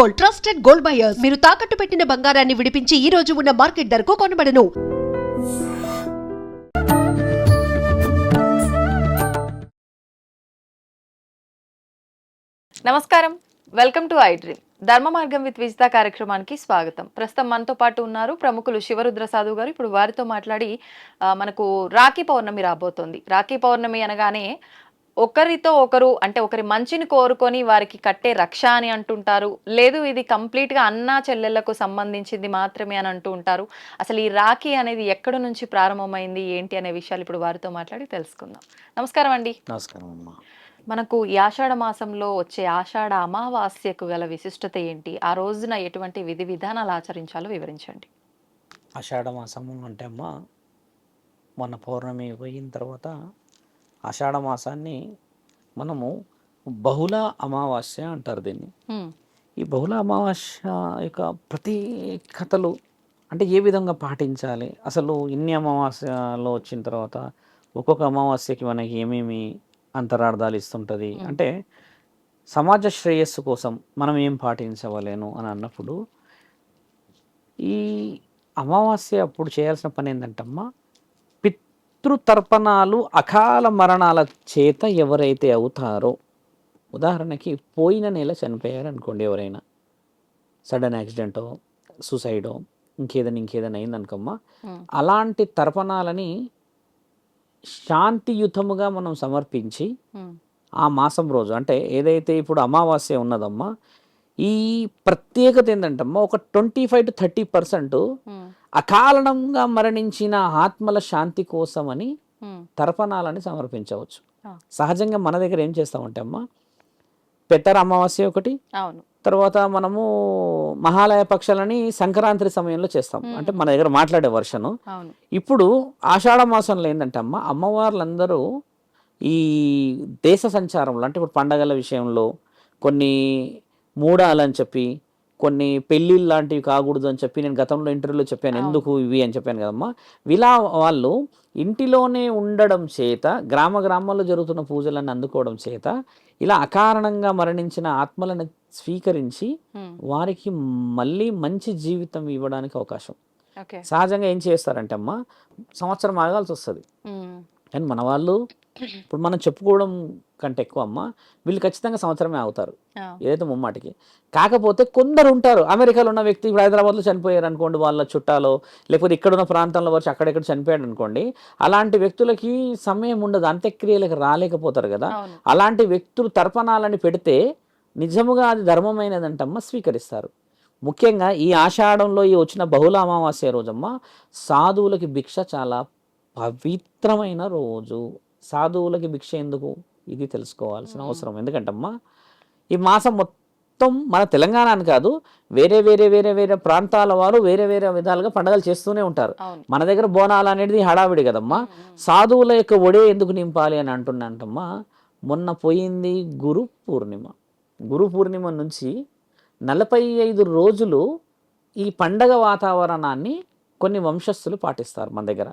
Gold trusted gold buyers. మీరు తాకట్టు పెట్టిన బంగారాన్ని విడిపించి ఈ రోజు ఉన్న మార్కెట్ ధరకు కొనబడను. నమస్కారం. వెల్కమ్ టు ఐ డ్రీమ్ ధర్మ మార్గం విత్ విజిత కార్యక్రమానికి స్వాగతం. ప్రస్తుతం మనతో పాటు ఉన్నారు ప్రముఖులు శివరుద్ర సాధు గారు. ఇప్పుడు వారితో మాట్లాడి మనకు రాఖీ పౌర్ణమి రాబోతోంది. రాఖీ పౌర్ణమి అనగానే ఒకరితో ఒకరు అంటే ఒకరి మంచిని కోరుకొని వారికి కట్టే రక్ష అని అంటుంటారు. లేదు ఇది complete గా అన్నా చెల్లెళ్ళకు సంబంధించింది మాత్రమే అని అంటూ ఉంటారు. అసలు ఈ రాఖీ అనేది ఎక్కడ నుంచి ప్రారంభమైంది ఏంటి అనే విషయాలు ఇప్పుడు వారితో మాట్లాడి తెలుసుకుందాం. నమస్కారం అండి. నమస్కారం అమ్మా. మనకు ఈ ఆషాఢ మాసంలో వచ్చే ఆషాఢ అమావాస్యకు గల విశిష్టత ఏంటి? ఆ రోజున ఎటువంటి విధి విధానాలు ఆచరించాలో వివరించండి. ఆషాఢ మాసము అంటే అమ్మ మొన్న పౌర్ణమి పోయిన తర్వాత ఆషాఢ మాసాన్ని మనము బహుళ అమావాస్య అంటారు దీన్ని. ఈ బహుళ అమావాస్య యొక్క ప్రత్యేకతలు అంటే ఏ విధంగా పాటించాలి? అసలు ఇన్ని అమావాస్యలో వచ్చిన తర్వాత ఒక్కొక్క అమావాస్యకి మనకి ఏమేమి అంతరార్థాలు ఇస్తుంటుంది? అంటే సమాజ శ్రేయస్సు కోసం మనం ఏం పాటించవలేను అని అన్నప్పుడు ఈ అమావాస్య అప్పుడు చేయాల్సిన పని ఏంటంటమ్మా? పితృతర్పణాలు అకాల మరణాల చేత ఎవరైతే అవుతారో ఉదాహరణకి పోయిన నెల చనిపోయారు అనుకోండి ఎవరైనా. సడన్ యాక్సిడెంటో సూసైడో ఇంకేదైనా ఇంకేదైనా అయిందనుకోమ్మా. అలాంటి తర్పణాలని శాంతియుతముగా మనం సమర్పించి ఆ మాసం రోజు అంటే ఏదైతే ఇప్పుడు అమావాస్య ఉన్నదమ్మా ఈ ప్రత్యేకత ఏంటంటమ్మా ఒక twenty five to thirty percent అకారణంగా మరణించిన ఆత్మల శాంతి కోసమని తర్పణాలని సమర్పించవచ్చు. సహజంగా మన దగ్గర ఏం చేస్తామంటే అమ్మా పెద్దర అమావాస్య ఒకటి అవును. తర్వాత మనము మహాలయ పక్షాలని సంక్రాంతి సమయంలో చేస్తాం. అంటే మన దగ్గర మాట్లాడే వర్షను. ఇప్పుడు ఆషాఢ మాసంలో ఏంటంటే అమ్మ అమ్మవార్లందరూ ఈ దేశ సంచారంలో అంటే ఇప్పుడు పండగల విషయంలో కొన్ని మూడాలని చెప్పి కొన్ని పెళ్ళిళ్ళు లాంటివి కాకూడదు అని చెప్పి నేను గతంలో ఇంటర్వ్యూలో చెప్పాను. ఎందుకు ఇవి అని చెప్పాను కదమ్మా. ఇలా వాళ్ళు ఇంటిలోనే ఉండడం చేత గ్రామ గ్రామాల్లో జరుగుతున్న పూజలను అందుకోవడం చేత ఇలా అకారణంగా మరణించిన ఆత్మలను స్వీకరించి వారికి మళ్ళీ మంచి జీవితం ఇవ్వడానికి అవకాశం. ఓకే. సహజంగా ఏం చేస్తారంటే అమ్మ సంవత్సరం ఆగాల్సి వస్తుంది. కానీ మన వాళ్ళు ఇప్పుడు మనం చెప్పుకోవడం కంటే ఎక్కువ అమ్మ వీళ్ళు ఖచ్చితంగా సంవత్సరమే అవుతారు ఏదైతే ముమ్మాటికి. కాకపోతే కొందరు ఉంటారు అమెరికాలో ఉన్న వ్యక్తి ఇప్పుడు హైదరాబాద్లో చనిపోయారు అనుకోండి వాళ్ళ చుట్టాలో లేకపోతే ఇక్కడ ఉన్న ప్రాంతంలో వచ్చి అక్కడెక్కడ చనిపోయాడు అనుకోండి అలాంటి వ్యక్తులకి సమయం ఉండదు. అంత్యక్రియలకు రాలేకపోతారు కదా. అలాంటి వ్యక్తులు తర్పణాలని పెడితే నిజముగా అది ధర్మమైనదంటమ్మ స్వీకరిస్తారు. ముఖ్యంగా ఈ ఆషాఢంలో ఈ వచ్చిన బహుళ అమావాస్య రోజమ్మ సాధువులకి భిక్ష చాలా పవిత్రమైన రోజు. సాధువులకి భిక్ష ఎందుకు? ఇది తెలుసుకోవాల్సిన అవసరం. ఎందుకంటమ్మా ఈ మాసం మొత్తం మన తెలంగాణ అని కాదు వేరే వేరే వేరే వేరే ప్రాంతాల వారు వేరే వేరే విధాలుగా పండుగలు చేస్తూనే ఉంటారు. మన దగ్గర బోనాలు అనేది హడావిడి కదమ్మా. సాధువుల యొక్క ఒడే ఎందుకు నింపాలి అని అంటున్నాంటమ్మా మొన్న పోయింది గురు పూర్ణిమ. గురు పూర్ణిమ నుంచి నలభై ఐదు రోజులు ఈ పండగ వాతావరణాన్ని కొన్ని వంశస్థులు పాటిస్తారు మన దగ్గర.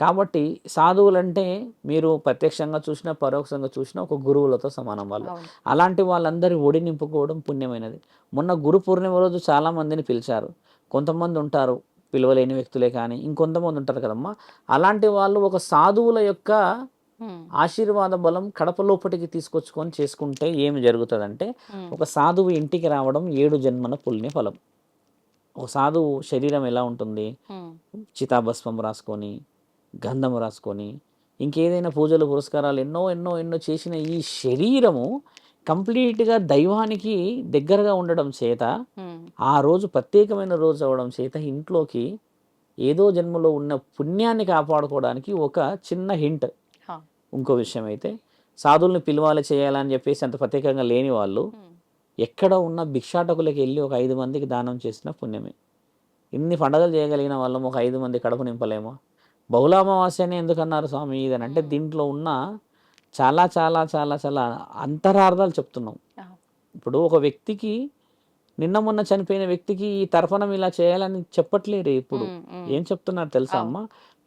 కాబట్టి సాధువులంటే మీరు ప్రత్యక్షంగా చూసినా పరోక్షంగా చూసినా ఒక గురువులతో సమానం వాళ్ళు. అలాంటి వాళ్ళందరి ఒడి నింపుకోవడం పుణ్యమైనది. మొన్న గురు పూర్ణిమ రోజు చాలా మందిని పిలిచారు. కొంతమంది ఉంటారు పిలవలేని వ్యక్తులే కానీ ఇంకొంతమంది ఉంటారు కదమ్మా. అలాంటి వాళ్ళు ఒక సాధువుల యొక్క ఆశీర్వాద బలం కడప లోపటికి తీసుకొచ్చుకొని చేసుకుంటే ఏమి జరుగుతుందంటే ఒక సాధువు ఇంటికి రావడం ఏడు జన్మల పుణ్య ఫలం. ఒక సాధువు శరీరం ఎలా ఉంటుంది? చితాభస్మం రాసుకొని గంధం రాసుకొని ఇంకేదైనా పూజలు పురస్కారాలు ఎన్నో ఎన్నో ఎన్నో చేసిన ఈ శరీరము కంప్లీట్గా దైవానికి దగ్గరగా ఉండడం చేత ఆ రోజు ప్రత్యేకమైన రోజు అవడం చేత ఇంట్లోకి ఏదో జన్మలో ఉన్న పుణ్యాన్ని కాపాడుకోవడానికి ఒక చిన్న హింట్. ఇంకో విషయం అయితే సాధువుల్ని పిలవాలి చేయాలని చెప్పేసి అంత ప్రత్యేకంగా లేని వాళ్ళు ఎక్కడ ఉన్న భిక్షాటకులకి వెళ్ళి ఒక ఐదు మందికి దానం చేసిన పుణ్యమే. ఇన్ని పండగలు చేయగలిగిన వాళ్ళం ఒక ఐదు మంది కడుపు నింపలేమో. బహుళామావాస్యని ఎందుకన్నారు స్వామి? ఇదని అంటే దీంట్లో ఉన్న చాలా చాలా చాలా చాలా అంతరార్థాలు చెప్తున్నాం. ఇప్పుడు ఒక వ్యక్తికి నిన్న మొన్న చనిపోయిన వ్యక్తికి ఈ తర్పణం ఇలా చేయాలని చెప్పట్లేరు ఇప్పుడు. ఏం చెప్తున్నారు తెలుసా అమ్మ?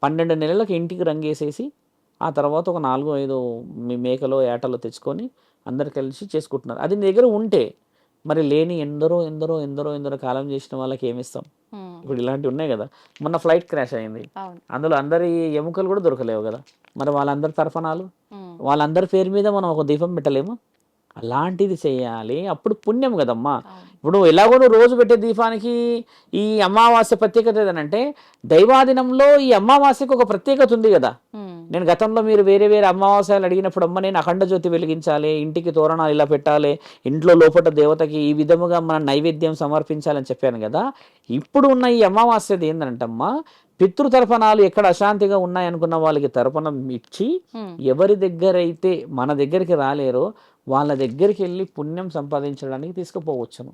పన్నెండు నెలలకు ఇంటికి రంగేసేసి ఆ తర్వాత ఒక నాలుగు ఐదు మీ మేకలో ఏటలో తెచ్చుకొని అందరు కలిసి చేసుకుంటున్నారు. అది నీ దగ్గర ఉంటే మరి లేని ఎందరో ఎందరో ఎందరో ఎందరో కాలం చేసిన వాళ్ళకి ఏమి ఇస్తాం ఉమ్, ఇప్పుడు ఇలాంటివి ఉన్నాయి కదా. మొన్న ఫ్లైట్ క్రాష్ అయింది. అందులో అందరి ఎముకలు కూడా దొరకలేవు కదా. మరి వాళ్ళందరి ఉమ్, వాళ్ళందరి పేరు మీద మనం ఒక దీపం పెట్టలేము? అలాంటిది చేయాలి. అప్పుడు పుణ్యం కదమ్మా. ఇప్పుడు ఎలాగో నువ్వు రోజు పెట్టే దీపానికి ఈ అమావాస్య ప్రత్యేకత ఏదనంటే దైవాదినంలో ఈ అమావాస్యకు ఒక ప్రత్యేకత ఉంది కదా. నేను గతంలో మీరు వేరే వేరే అమావాస్యలు అడిగినప్పుడు అమ్మ నేను అఖండ జ్యోతి వెలిగించాలి ఇంటికి తోరణాలు ఇలా పెట్టాలి ఇంట్లో లోపల దేవతకి ఈ విధముగా మన నైవేద్యం సమర్పించాలని చెప్పాను కదా. ఇప్పుడు ఉన్న ఈ అమావాస్యది ఏంటంటమ్మా పితృతర్పణాలు ఎక్కడ అశాంతిగా ఉన్నాయనుకున్న వాళ్ళకి తర్పణం ఇచ్చి ఎవరి దగ్గర అయితే మన దగ్గరికి రాలేరో వాళ్ళ దగ్గరికి వెళ్ళి పుణ్యం సంపాదించడానికి తీసుకుపోవచ్చును.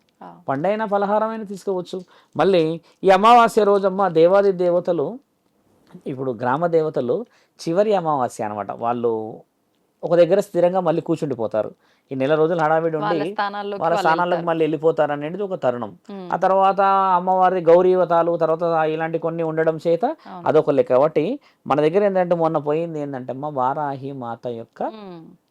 పండైన పలహారమైన తీసుకోవచ్చు. మళ్ళీ ఈ అమావాస్య రోజమ్మ దేవాది దేవతలు ఇప్పుడు గ్రామ దేవతలు చివరి అమావాస్య అనమాట వాళ్ళు ఒక దగ్గర స్థిరంగా మళ్ళీ కూర్చుండిపోతారు ఈ నెల రోజులు హడావిడి ఉండి వాళ్ళ స్థానాలకు. మళ్ళీ వెళ్ళిపోతారు అనేది ఒక తరుణం ఆ తర్వాత అమ్మవారి గౌరీవతాలు తర్వాత ఇలాంటి కొన్ని ఉండడం చేత. అదొక లెక్క కాబట్టి మన దగ్గర ఏంటంటే మొన్న పోయింది ఏంటంటే అమ్మ వారాహి మాత యొక్క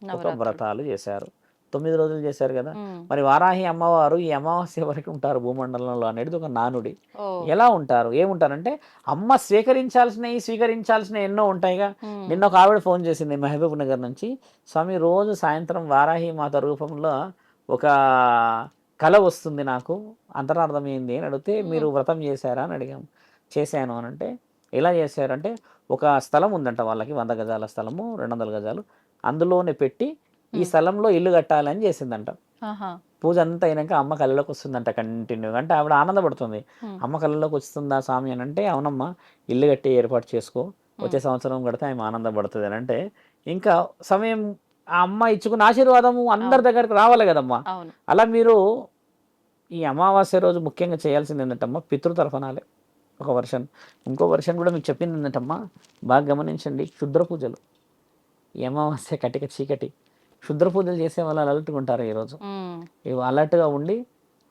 ఒక. వ్రతాలు చేశారు తొమ్మిది రోజులు చేశారు కదా. మరి వారాహి అమ్మవారు ఈ అమావాస్య వరకు ఉంటారు భూమండలంలో అనేది ఒక నానుడి. ఎలా ఉంటారు? ఏముంటారంటే అమ్మ స్వీకరించాల్సినవి స్వీకరించాల్సినవి ఎన్నో ఉంటాయిగా. నిన్న ఒక ఆవిడ ఫోన్ చేసింది మహబూబ్ నగర్ నుంచి స్వామి రోజు సాయంత్రం వారాహి మాత రూపంలో ఒక కళ వస్తుంది నాకు అంతరార్థం ఏంది అని అడిగితే మీరు వ్రతం చేశారా? అని అడిగాం. చేశాను అని అంటే ఎలా చేశారంటే ఒక స్థలం ఉందంట వాళ్ళకి వంద గజాల స్థలము రెండు వందల గజాలు. అందులోనే పెట్టి ఈ స్థలంలో ఇల్లు కట్టాలని చేసిందంట. పూజ అంతా అయినాక అమ్మ కళ్ళలోకి వస్తుందంట కంటిన్యూగా అంటే ఆవిడ ఆనందపడుతుంది. అమ్మ కళ్ళలోకి వస్తుందా స్వామి అని అంటే అవునమ్మా ఇల్లు కట్టి ఏర్పాటు చేసుకో. వచ్చే సంవత్సరం కడితే ఆమె ఆనందపడుతుంది అని అంటే ఇంకా సమయం ఆ అమ్మ ఇచ్చుకున్న ఆశీర్వాదము అందరి దగ్గరికి రావాలి కదమ్మా. అలా మీరు ఈ అమావాస్య రోజు ముఖ్యంగా చేయాల్సింది ఏంటంటమ్మా పితృతర్పణాలే ఒక వర్షన్. ఇంకో వర్షన్ కూడా మీకు చెప్పింది ఏంటంటమ్మా బాగా గమనించండి క్షుద్ర పూజలు. ఈ అమావాస్య కటిక చీకటి. క్షుద్ర పూజలు చేసే వాళ్ళు అలర్ట్గా ఉంటారు ఈరోజు. ఇవి అలర్ట్గా ఉండి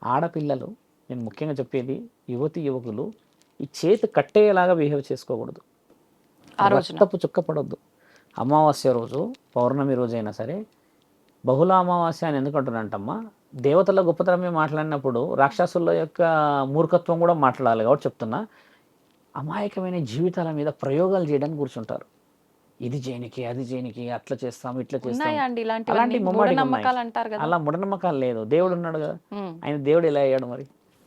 ఆడపిల్లలు నేను ముఖ్యంగా చెప్పేది యువతి యువకులు ఈ చేతి కట్టేలాగా బిహేవ్ చేసుకోకూడదు. రక్తపు చుక్క పడొద్దు. అమావాస్య రోజు పౌర్ణమి రోజు అయినా సరే బహుళ అమావాస్య అని ఎందుకు అంటున్నానంటమ్మా? దేవతల గొప్పతనమే మాట్లాడినప్పుడు రాక్షసుల యొక్క మూర్ఖత్వం కూడా మాట్లాడాలి కాబట్టి చెప్తున్నా. అమాయకమైన జీవితాల మీద ప్రయోగాలు చేయడానికి కూర్చుంటారు. ఇది చేయనికి అది చేయనికి అట్లా చేస్తాం ఇట్లా చేస్తాం. అలాంటి ఉన్నాయి. అంటారు కదా. అలా మూఢనమ్మకాలు లేదు. దేవుడు ఉన్నాడు కదా. ఆయన దేవుడు ఎలా అయ్యాడు మరి?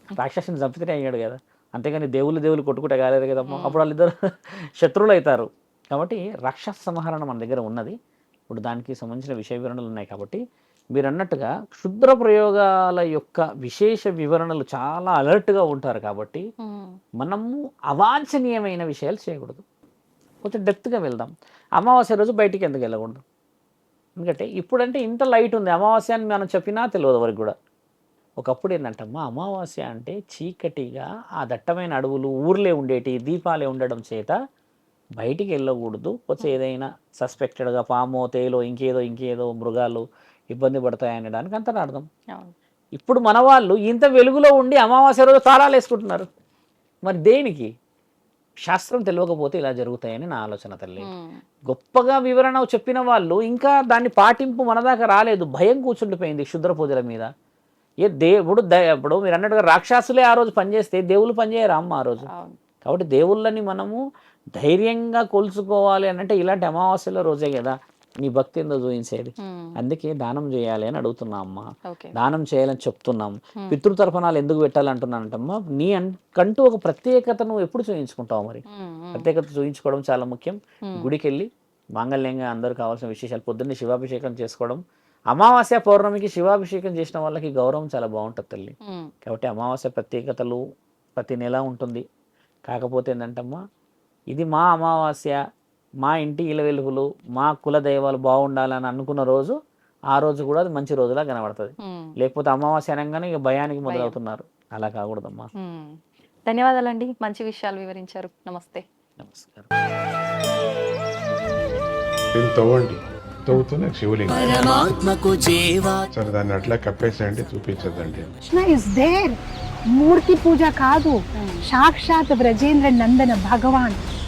రాక్షసుని చంపితేనే అయ్యాడు కదా. అంతేగాని దేవుళ్ళు దేవుళ్ళు కొట్టుకుంటే కాలేదు కదమ్మా. అప్పుడు వాళ్ళిద్దరు శత్రువులు అవుతారు. కాబట్టి రాక్షస సంహరణ మన దగ్గర ఉన్నది. ఇప్పుడు దానికి సంబంధించిన విషయ వివరణలు ఉన్నాయి కాబట్టి మీరు అన్నట్టుగా క్షుద్ర ప్రయోగాల యొక్క విశేష వివరణలు చాలా అలర్ట్గా ఉంటారు కాబట్టి మనము అవాంఛనీయమైన విషయాలు చేయకూడదు. కొంచెం డెప్త్గా వెళ్దాం. అమావాస్య రోజు బయటికి ఎందుకు వెళ్ళకూడదు? ఎందుకంటే ఇప్పుడంటే ఇంత లైట్ ఉంది. అమావాస్య అని మనం చెప్పినా తెలియదు వరకు కూడా. ఒకప్పుడు ఏంటంటమ్మా అమావాస్య అంటే చీకటిగా ఆ దట్టమైన అడవులు ఊర్లే ఉండేటి దీపాలే ఉండడం చేత బయటికి వెళ్ళకూడదు. వచ్చి ఏదైనా సస్పెక్టెడ్గా పామో తేలో ఇంకేదో ఇంకేదో మృగాలు ఇబ్బంది పడతాయి అనడానికి అంత అర్థం ఇప్పుడు మన వాళ్ళు ఇంత వెలుగులో ఉండి అమావాస్య రోజు తాళాలు వేసుకుంటున్నారు మరి దేనికి? శాస్త్రం తెలియకపోతే ఇలా జరుగుతాయని నా ఆలోచన తల్లి. గొప్పగా వివరణ చెప్పిన వాళ్ళు ఇంకా దాన్ని పాటింపు మన దాకా రాలేదు. భయం కూర్చుండిపోయింది క్షుద్ర పూజల మీద. ఏ దేవుడు ఇప్పుడు మీరు అన్నట్టుగా రాక్షసులే ఆ రోజు పనిచేస్తే దేవుళ్ళు పనిచేయరు అమ్మ ఆ రోజు? కాబట్టి దేవుళ్ళని మనము ధైర్యంగా కొలుచుకోవాలి అని అంటే ఇలాంటి అమావాస్యల రోజే కదా. నీ భక్తి ఏందో చూపించేది? అందుకే దానం చేయాలి అని అడుగుతున్నా అమ్మ. దానం చేయాలని చెప్తున్నాం. పితృతర్పణాలు ఎందుకు పెట్టాలంటున్నానంటమ్మా నీ కంటూ ఒక ప్రత్యేకతను ఎప్పుడు చూయించుకుంటావు మరి? ప్రత్యేకత చూయించుకోవడం చాలా ముఖ్యం. గుడికి వెళ్ళి మాంగళ్యంగా అందరూ కావాల్సిన విశేషాలు పొద్దున్నే శివాభిషేకం చేసుకోవడం. అమావాస్య పౌర్ణమికి శివాభిషేకం చేసిన వాళ్ళకి గౌరవం చాలా బాగుంటుంది తల్లి. కాబట్టి అమావాస్య ప్రత్యేకతలు ప్రతి నెల ఉంటుంది. కాకపోతే ఏంటంటమ్మా ఇది మా అమావాస్య మా ఇంటి ఇల వెలుగులు మా కుల దైవాలు బాగుండాలని అనుకున్న రోజు ఆ రోజు కూడా అది మంచి రోజులా కనబడుతుంది. లేకపోతే అమావాస్య అనగానే ఇక భయానికి మొదలవుతున్నారు. అలా కాకూడదమ్మా. ధన్యవాదాలండి. మంచి విషయాలు వివరించారు. నమస్తే. నమస్కారం. తవ్వండి. తవ్వుతూనే శివలింగం. సరే దాన్ని అట్లా కప్పేసేయండి చూపించదండి కృష్ణ ఇస్ దేర్ మూర్తి పూజ కాదు. సాక్షాత్ బ్రజేంద్ర నందన భగవాన్.